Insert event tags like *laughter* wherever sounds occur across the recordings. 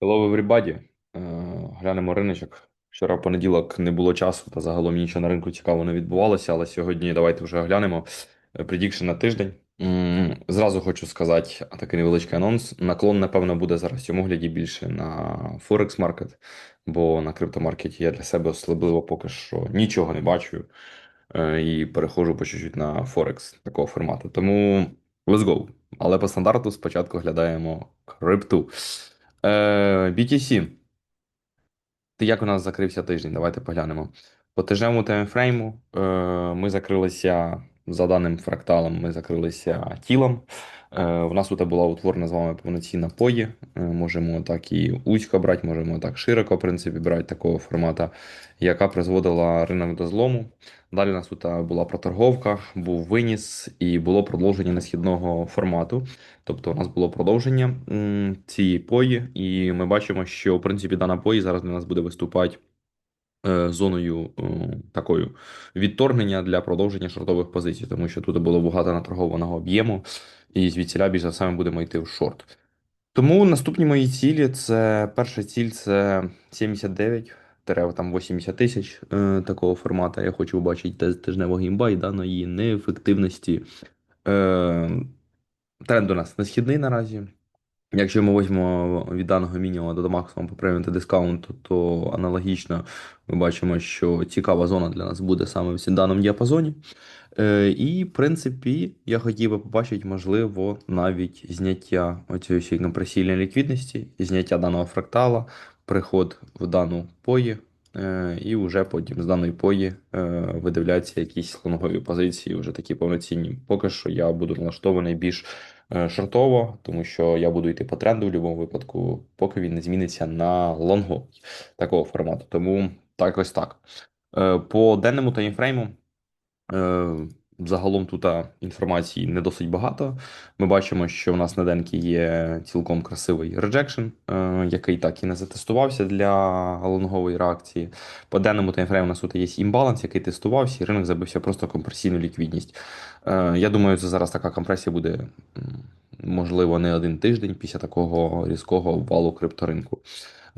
Hello, everybody. Е, Глянемо риночок. Вчора в понеділок не було часу, та загалом нічого на ринку цікаво не відбувалося, але сьогодні давайте вже оглянемо предікшн на тиждень. Зразу хочу сказати такий невеличкий анонс. Наклон, напевно, буде зараз в цьому огляді більше на Форекс маркет, бо на криптомаркеті я для себе особливо поки що нічого не бачу е, і переходжу по чуть-чуть на Форекс такого формату. Тому let's go. Але по стандарту спочатку глядаємо крипту. Е, BTC. Як у нас закрився тиждень? Давайте поглянемо. По тижневому таймфрейму е, ми закрилися за даним фракталом, ми закрилися тілом. Е, у нас тут була утворена з вами повноцінна пої. Е, можемо так і узько брати, можемо так широко, в принципі, брати такого формату, яка призводила ринок до злому. Далі у нас тут була проторговка, був виніс і було продовження несхідного формату. Тобто у нас було продовження цієї пої, і ми бачимо, що в принципі дана пої зараз для нас буде виступати е, зоною е, такою відторгнення для продовження шортових позицій, тому що тут було багато наторгованого об'єму, і звідсіля більш за все ми будемо йти в шорт. Тому наступні мої цілі це перша ціль це 79 там 80 тисяч е, такого формату. Я хочу побачити тижневого гімба і даної неефективності. Е, тренд у нас не східний наразі. Якщо ми візьмемо від даного мінімуму до максимуму по преміум дискаунту, то аналогічно ми бачимо, що цікава зона для нас буде саме в даному діапазоні. Е, І, в принципі, я хотів би побачити, можливо, навіть зняття оцієї компресійної ліквідності, зняття даного фрактала, приход в дану пої, е, і вже потім з даної пої е, видивляться якісь лонгові позиції, вже такі повноцінні. Поки що я буду налаштований більш шортово, тому що я буду йти по тренду в будь-якому випадку, поки він не зміниться на лонго такого формату. Тому так ось так. Е, По денному таймфрейму. Загалом тут інформації не досить багато. Ми бачимо, що в нас на денки є цілком красивий реджекшн, який так і не затестувався для лонгової реакції. По денному таймфрейму у нас тут є імбаланс, який тестувався, і ринок забився просто компресійну ліквідність. Е, Я думаю, це зараз така компресія буде можливо не один тиждень після такого різкого обвалу крипторинку.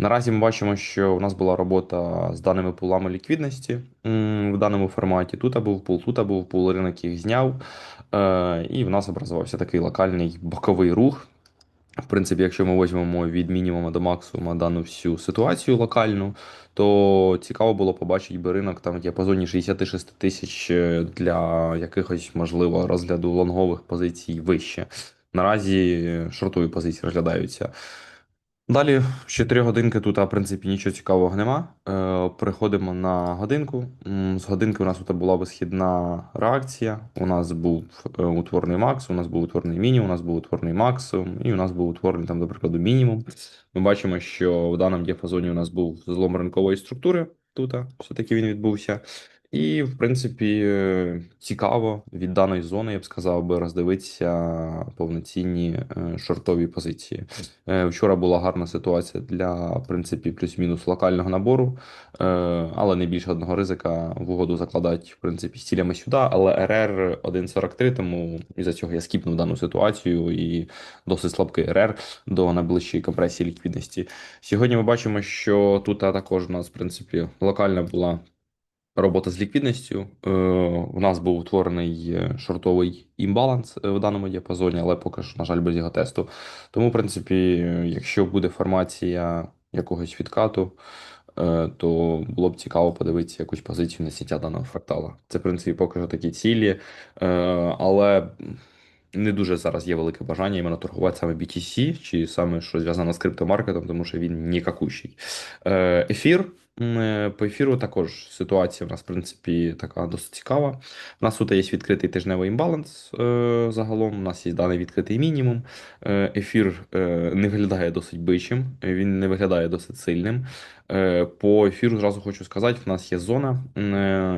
Наразі ми бачимо, що у нас була робота з даними пулами ліквідності в даному форматі. Тут був пул, тут був пул, ринок їх зняв, е, і в нас образувався такий локальний боковий рух. В принципі, якщо ми візьмемо від мінімуму до максимуму дану всю ситуацію локальну, то цікаво було побачити би ринок там в діапазоні 66 тисяч е, для якихось можливо розгляду лонгових позицій вище. Наразі шортові позиції розглядаються. Далі 4 годинки тут, в принципі, нічого цікавого нема. Е, Переходимо на годинку. З годинки у нас тут була висхідна реакція. У нас був е, утворний макс, у нас був утворний мінімум, у нас був утворний максимум, і у нас був утворений, там, до прикладу, мінімум. Ми бачимо, що в даному діапазоні у нас був злом ринкової структури. Тут все-таки він відбувся. І, в принципі, е, цікаво від даної зони, я б сказав би, роздивитися повноцінні е, шортові позиції. Е, Вчора була гарна ситуація для, в принципі, плюс-мінус локального набору, але не більше одного ризика в угоду закладати, в принципі, з цілями сюди. Але РР 1.43, тому із-за цього я скіпнув дану ситуацію і досить слабкий РР до найближчої компресії ліквідності. Сьогодні ми бачимо, що тут також у нас, в принципі, локальна була. Робота з ліквідністю. Е, У нас був утворений е, шортовий імбаланс е, в даному діапазоні, але поки що, на жаль, без його тесту. Тому, в принципі, якщо буде формація якогось відкату, то було б цікаво подивитися якусь позицію на сіття даного фрактала. Це, в принципі, поки що такі цілі, але не дуже зараз є велике бажання іменно торгувати саме BTC, чи саме що зв'язано з криптомаркетом, тому що він нікакущий. Ефір. По ефіру також ситуація в нас, в принципі, така досить цікава. У нас тут є відкритий тижневий імбаланс е, загалом. У нас є даний відкритий мінімум. Е, Ефір е, не виглядає досить бичим, він не виглядає досить сильним. По ефіру зразу хочу сказати: в нас є зона.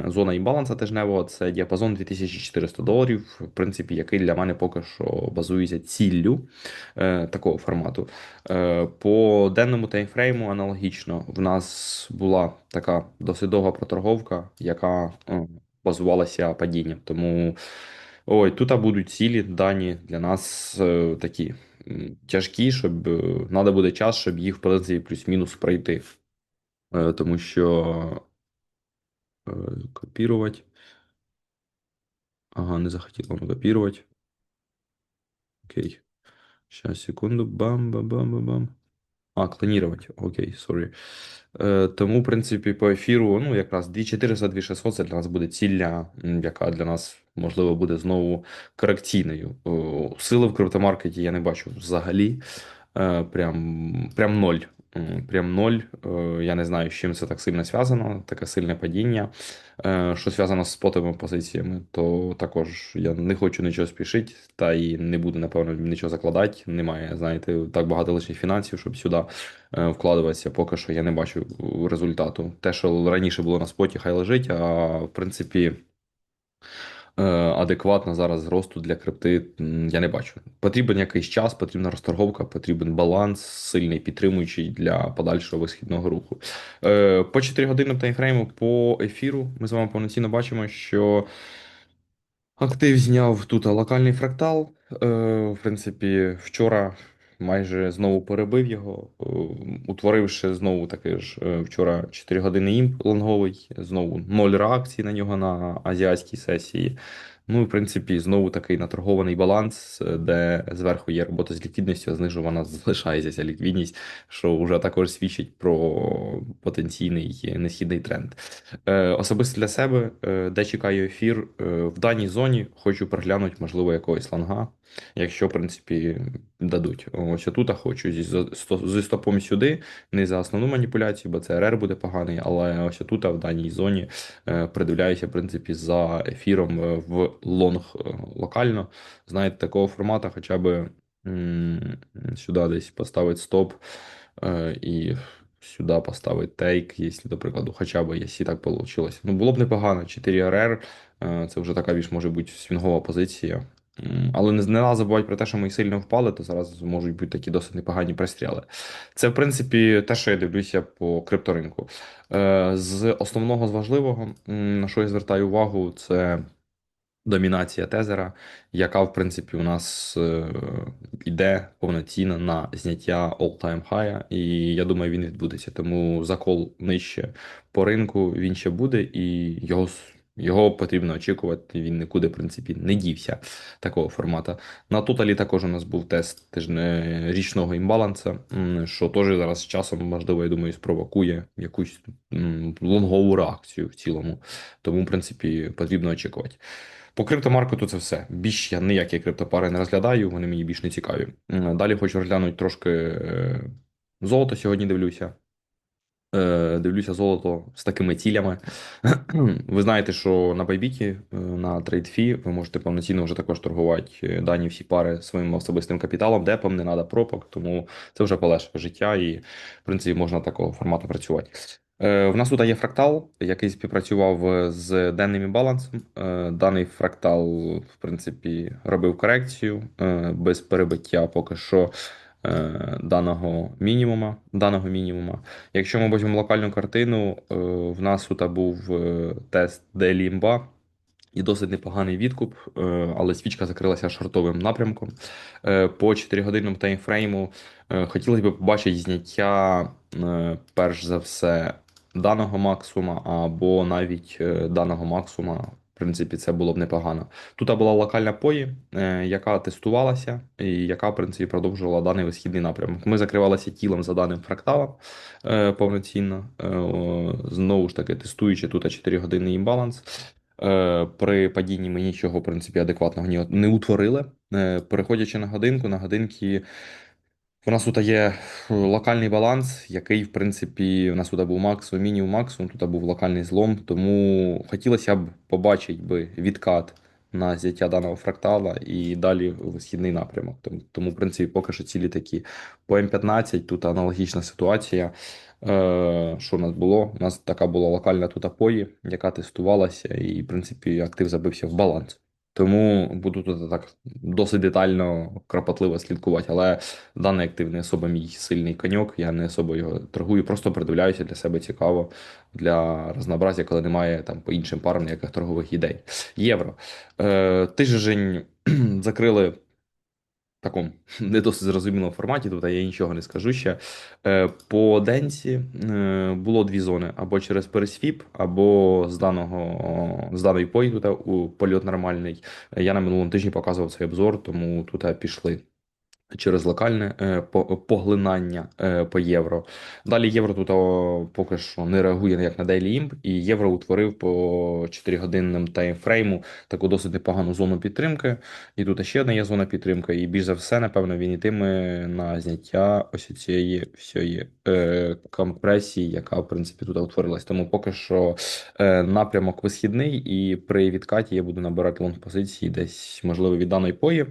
Зона імбаланса тижневого це діапазон 2400 доларів, в принципі, який для мене поки що базується ціллю такого формату. По денному таймфрейму аналогічно в нас була така досить довга проторговка, яка е, базувалася падінням. Тому ой, тут будуть цілі дані для нас е, такі тяжкі, щоб треба буде час, щоб їх, в принципі, плюс-мінус пройти. Е, Тому що копірувати. Ага, не захотіло копірувати. Окей. Сейчас, секунду. Бам-бам-бам-бам-бам. А, клонірувати, Окей, сорі. Е, тому, в принципі, по ефіру, ну, якраз 2400, 2600 це для нас буде ціля, яка для нас, можливо, буде знову корекційною. О, Сили в криптомаркеті я не бачу взагалі. Е, Прям, прям ноль. Прям ноль. Е, Я не знаю, з чим це так сильно зв'язано, таке сильне падіння. Е, Що зв'язано з спотовими позиціями, то також я не хочу нічого спішити, та і не буду, напевно, нічого закладати. Немає, знаєте, так багато лишніх фінансів, щоб сюди е, вкладуватися. Поки що я не бачу результату. Те, що раніше було на споті, хай лежить, а в принципі. Е, Адекватно зараз зросту для крипти я не бачу. Потрібен якийсь час, потрібна розторговка, потрібен баланс, сильний підтримуючий для подальшого висхідного руху. Е, По 4 годинному таймфрейму по ефіру ми з вами повноцінно бачимо, що актив зняв тут локальний фрактал. Е, В принципі, вчора майже знову перебив його, е, утворивши знову таки ж е, вчора 4 години імп лонговий, знову ноль реакцій на нього на азіатській сесії. Ну в принципі, знову такий наторгований баланс, е, де зверху є робота з ліквідністю, а знизу вона *laughs* залишається ця ліквідність, що вже також свідчить про потенційний несхідний тренд. Е, Особисто для себе, е, де чекаю ефір, е, в даній зоні хочу переглянути, можливо, якогось ланга, якщо, в принципі, дадуть. Ось тут хочу зі, стопом сюди, не за основну маніпуляцію, бо це РР буде поганий, але ось тут, в даній зоні, е, придивляюся, в принципі, за ефіром е, в лонг е, локально. Знаєте, такого формату хоча б сюди десь поставити стоп е, і сюди поставити тейк, якщо, до хоча б, якщо так вийшло. Ну, було б непогано. 4 РР, е, це вже така більш може бути свінгова позиція. Але не, треба забувати про те, що ми сильно впали, то зараз можуть бути такі досить непогані пристріли. Це, в принципі, те, що я дивлюся по крипторинку. З основного, з важливого, на що я звертаю увагу, це домінація тезера, яка, в принципі, у нас е, іде повноцінно на зняття all-time high, і я думаю, він відбудеться. Тому закол нижче по ринку він ще буде, і його. Його потрібно очікувати, він нікуди, в принципі, не дівся такого формату. На тоталі також у нас був тест тижне річного імбаланса, що теж зараз з часом, можливо, я думаю, спровокує якусь лонгову реакцію в цілому. Тому, в принципі, потрібно очікувати. По криптомаркету це все. Більш я ніякі криптопари не розглядаю, вони мені більш не цікаві. Далі хочу розглянути трошки е, золото сьогодні дивлюся. Е, Дивлюся золото з такими цілями. *clears throat* Ви знаєте, що на Байбіті, е, на TradeFi ви можете повноцінно вже також торгувати дані всі пари своїм особистим капіталом, депом, не треба пропок, тому це вже полегшує життя і, в принципі, можна такого формату працювати. Е, В нас тут є фрактал, який співпрацював е, з денним імбалансом. Е, Даний фрактал, в принципі, робив корекцію без перебиття поки що даного мінімума. Даного мінімума. Якщо ми візьмемо локальну картину, в нас тут був тест Делімба і досить непоганий відкуп, але свічка закрилася шортовим напрямком. По 4-годинному таймфрейму е, хотілося б побачити зняття, перш за все, даного максимума або навіть е, даного максимума. В принципі, це було б непогано. Тут була локальна пої, е, яка тестувалася, і яка, в принципі, продовжувала даний висхідний напрямок. Ми закривалися тілом за даним фракталом е, повноцінно. Знову ж таки, тестуючи тут 4 години імбаланс. При падінні ми нічого, в принципі, адекватного не утворили. Переходячи на годинку, на годинки у нас тут є локальний баланс, який, в принципі, у нас тут був максимум, мінімум, максимум, тут був локальний злом. Тому хотілося б побачити би відкат на зняття даного фрактала і далі в східний напрямок. Тому, тому, в принципі, поки що цілі такі. По М15 тут аналогічна ситуація. Е, що у нас було? У нас така була локальна тут апої, яка тестувалася, і, в принципі, актив забився в баланс. Тому буду тут так досить детально, кропотливо слідкувати. Але даний актив не особо мій сильний коньок, я не особо його торгую, просто придивляюся для себе цікаво для разнообразя, коли немає там по іншим парам ніяких торгових ідей. Євро. Е, тиждень *clears throat* закрили такому *laughs* не досить зрозумілому форматі, тут я нічого не скажу ще. Е, По денці е, було дві зони: або через пересвіп, або з даного з даної пої тут у польот нормальний. Я на минулому тижні показував цей обзор, тому тут пішли. Через локальне е, поглинання е, по євро. Далі євро тут поки що не реагує як на Daily Imp, і євро утворив по 4-годинним таймфрейму таку досить непогану зону підтримки. І тут ще одна є зона підтримки, і більш за все, напевно, він йтиме на зняття ось цієї всієї е, компресії, яка в принципі тут утворилась. Тому поки що е, напрямок висхідний, і при відкаті я буду набирати лонг позиції десь, можливо, від даної пої.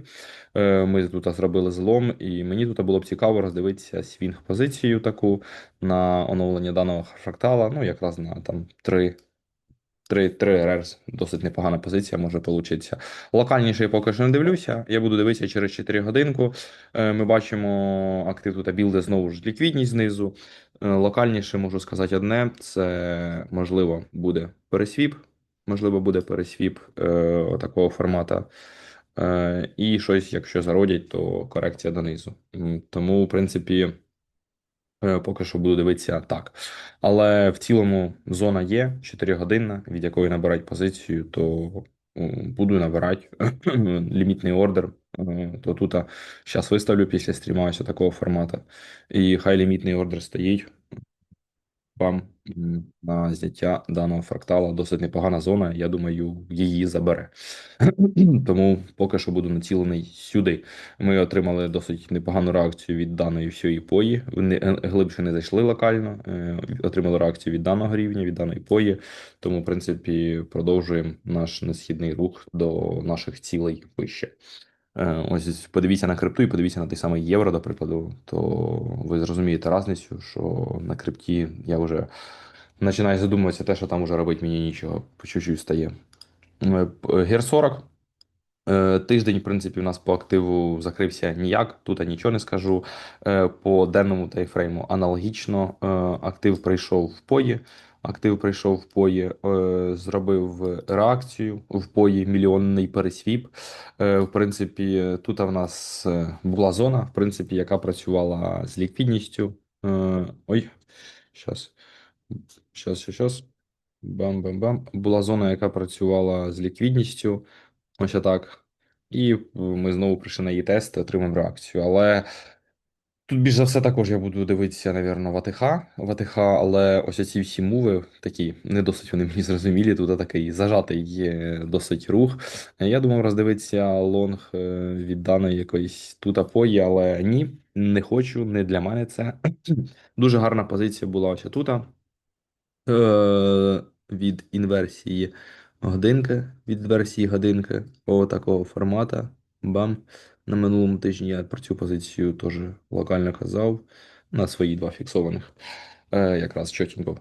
Е, Ми тут зробили злом, і мені тут було б цікаво роздивитися свінг позицію таку на оновлення даного фрактала. Ну, якраз на там 3. 3, 3 рерс, досить непогана позиція може получитися. Локальніше я поки що не дивлюся. Я буду дивитися через 4 годинку. Е, Ми бачимо актив тут білди знову ж ліквідність знизу. Е, Локальніше можу сказати одне: це можливо буде пересвіп. Можливо, буде пересвіп е, такого формату. Е, і щось, якщо зародять, то корекція донизу. Тому, в принципі, е, поки що буду дивитися так. Але в цілому зона є 4 годинна, від якої набирати позицію, то буду набирати *clears throat* лімітний ордер. Е, То тут зараз виставлю після стріма ось такого формату. І хай лімітний ордер стоїть. Бам м, на зняття даного фрактала досить непогана зона. Я думаю, її забере. *clears throat* Тому поки що буду націлений сюди. Ми отримали досить непогану реакцію від даної всієї пої. Вони е, глибше не зайшли локально. е, Отримали реакцію від даного рівня, від даної пої. Тому, в принципі, продовжуємо наш несхідний рух до наших цілей вище. Е, Ось подивіться на крипту і подивіться на той самий євро, до прикладу, то ви зрозумієте різницю, що на крипті я вже починаю задумуватися те, що там вже робити мені нічого, по чуть-чуть стає. Е, п- Гер 40. Е, Тиждень, в принципі, у нас по активу закрився ніяк, тут я нічого не скажу. Е, По денному тайфрейму аналогічно. Е, Актив прийшов в пої. Актив прийшов в пої, е, зробив реакцію в пої мільйонний пересвіп. Е, В принципі, тут в нас е, була зона, в принципі, яка працювала з ліквідністю. Е, Ой, щас. Щас, щас. Бам-бам-бам. Була зона, яка працювала з ліквідністю. Ось так. І ми знову прийшли на її тест, отримаємо реакцію. Але тут більш за все також я буду дивитися, навірно, в АТХ, в АТХ, але ось ці всі муви такі не досить вони мені зрозумілі. Тут такий зажатий є досить рух. Я думав роздивитися лонг е, від даної якоїсь тут апої, але ні, не хочу, не для мене це. *clears throat* Дуже гарна позиція була ось тут. Е, від інверсії годинки, від версії годинки о такого формату. Бам. На минулому тижні я про цю позицію теж локально казав на свої два фіксованих. Е, якраз чотенько.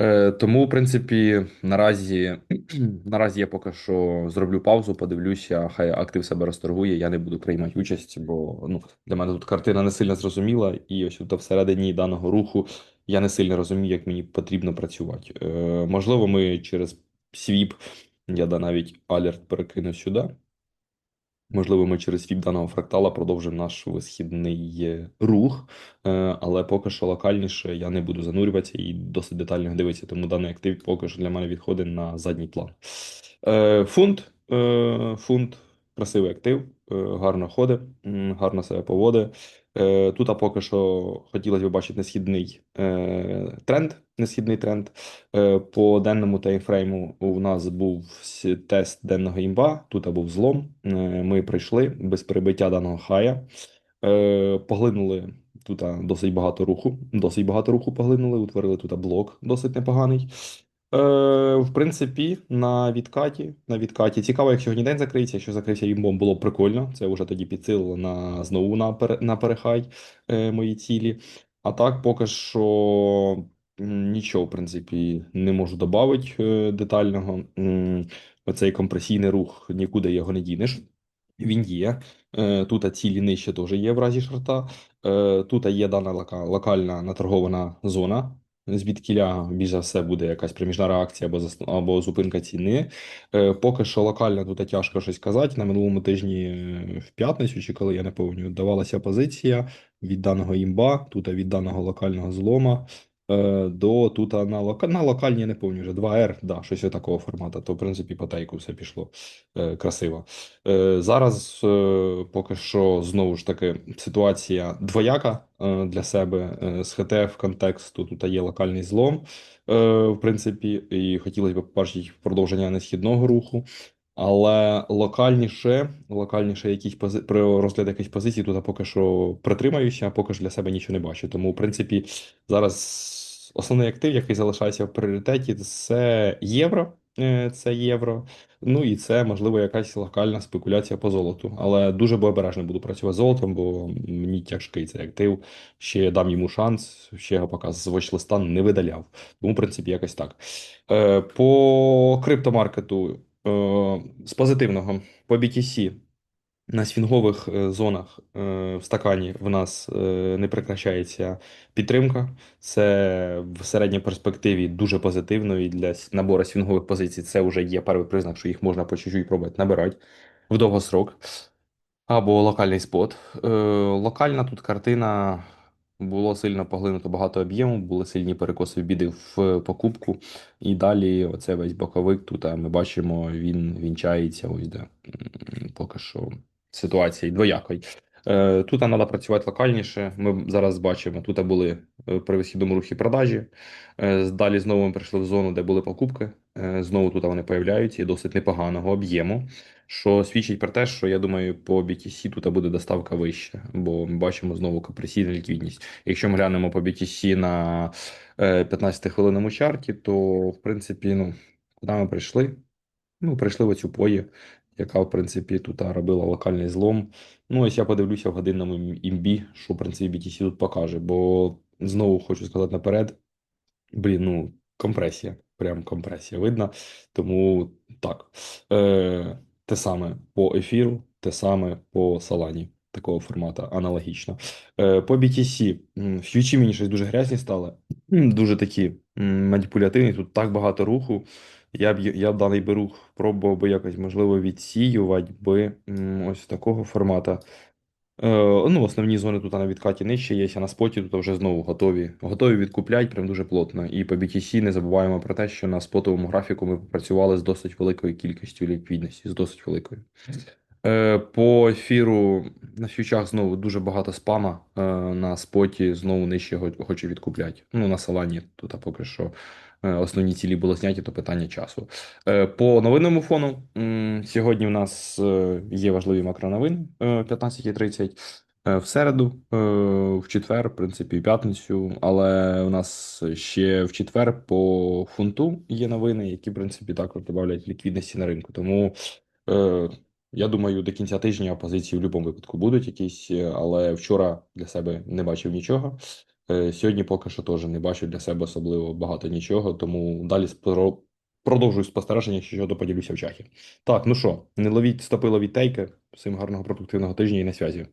Е, тому, в принципі, наразі, *clears throat* наразі я поки що зроблю паузу, подивлюся, хай актив себе розторгує, я не буду приймати участь, бо ну, для мене тут картина не сильно зрозуміла, і ось тут всередині даного руху я не сильно розумію, як мені потрібно працювати. Е, можливо, ми через свіп, я да навіть алерт перекину сюди. Можливо, ми через свіп даного фрактала продовжимо наш висхідний рух, е, але поки що локальніше я не буду занурюватися і досить детально дивитися, тому даний актив поки що для мене відходить на задній план. Е, Фунт, е, фунт, красивий актив, гарно ходить, гарно себе поводить. Е, Тут а поки що хотілося б бачити несхідний е, тренд. Несхідний тренд. Е, По денному таймфрейму у нас був тест денного імба. Тут був злом. Е, Ми прийшли без перебиття даного хая. Е, Поглинули тут досить багато руху. Досить багато руху поглинули. Утворили тут блок досить непоганий. Е, в принципі, на відкаті, на відкаті. Цікаво, як сьогодні день закриється. Якщо закрився імбом, було б прикольно. Це вже тоді підсилило на знову на, на перехай е, мої цілі. А так, поки що нічого, в принципі, не можу додати е, детального. Оцей компресійний рух, нікуди його не дінеш. Він є. Е, Тут цілі нижче теж є в разі шорта. Е, Тут є дана лока- локальна наторгована зона. Звідкіля більш за все буде якась приміжна реакція або зас- або зупинка ціни. Е, Поки що локально тут тяжко щось казати. На минулому тижні е, в п'ятницю, чи коли я не пам'ятаю, давалася позиція від даного імба, тут від даного локального злома. Е, До тут на, лока... на локальні я не пам'ятаю вже 2R, да, щось такого формату. То, в принципі, по тейку все пішло е, красиво. Е, Зараз е, поки що знову ж таки ситуація двояка е, для себе Е, з ХТФ контексту. Тут є локальний злом, е, в принципі, і хотілося б побачити продовження несхідного руху. Але локальніше, локальніше якісь пози... при розгляд якихось позицій, тут поки що притримаюся, поки що для себе нічого не бачу. Тому, в принципі, зараз основний актив, який залишається в пріоритеті, це євро. Е, Це євро. Ну і це, можливо, якась локальна спекуляція по золоту. Але дуже обережно буду працювати з золотом, бо мені тяжкий цей актив. Ще дам йому шанс, ще його поки з watch-листа не видаляв. Тому, в принципі, якось так. Е, По криптомаркету з позитивного, по BTC. На свінгових е, зонах е, в стакані в нас е, не прекращається підтримка. Це в середній перспективі дуже позитивно і для набору свінгових позицій це вже є перший признак, що їх можна по чуть-чуть пробувати набирати в довгосрок. Або локальний спот. Е, Локальна тут картина було сильно поглинуто багато об'єму, були сильні перекоси в біди в покупку. І далі оце весь боковик. Тут ми бачимо, він вінчається. Ось де поки що ситуація двоякої. Е, Тут треба працювати локальніше. Ми зараз бачимо, тут були е, при висхідному рухі продажі. Е, Далі знову ми прийшли в зону, де були покупки. Знову тут вони появляються і досить непоганого об'єму що свідчить про те, що я думаю, по BTC тут буде доставка вища, бо ми бачимо знову компресійну ліквідність. Якщо ми глянемо по BTC на 15-хвилинному чарті, то в принципі, ну, куди ми прийшли? Ну, прийшли в оцю пої, яка, в принципі, тут робила локальний злом. Ну, ось я подивлюся в годинному ім- імбі, що в принципі BTC тут покаже. Бо знову хочу сказати наперед, Блін, ну, компресія. Прям компресія видна. Тому так. Е, те саме по ефіру, те саме по салані. Такого формату, аналогічно. Е, по BTC. м, Фьючі мені щось дуже грязні стали. Дуже такі маніпулятивні. Тут так багато руху. Я б, я б даний би рух пробував би якось, можливо, відсіювати би ось такого формату. Е, ну, основні зони тут на відкаті нижче є, а на споті тут вже знову готові. Готові відкуплять прям дуже плотно. І по BTC не забуваємо про те, що на спотовому графіку ми попрацювали з досить великою кількістю ліквідності, з досить великою. Е, По ефіру на фьючах знову дуже багато спама. Е, На споті знову нижче хочу відкупляти. Ну, на салані тут а поки що е, основні цілі було зняті, то питання часу. По новинному фону сьогодні в нас є важливі макроновини е, 15.30. Е, В середу, в четвер, в принципі, і п'ятницю, але у нас ще в четвер по фунту є новини, які, в принципі, також додають ліквідності на ринку. Тому я думаю, до кінця тижня позиції в будь-якому випадку будуть якісь, е, але вчора для себе не бачив нічого. Е, Сьогодні поки що теж не бачу для себе особливо багато нічого, тому далі продовжую спостереження, що, поділюся в чаті. Так, ну що, не ловіть стопи, від тейки. Всім гарного продуктивного тижня і на зв'язі.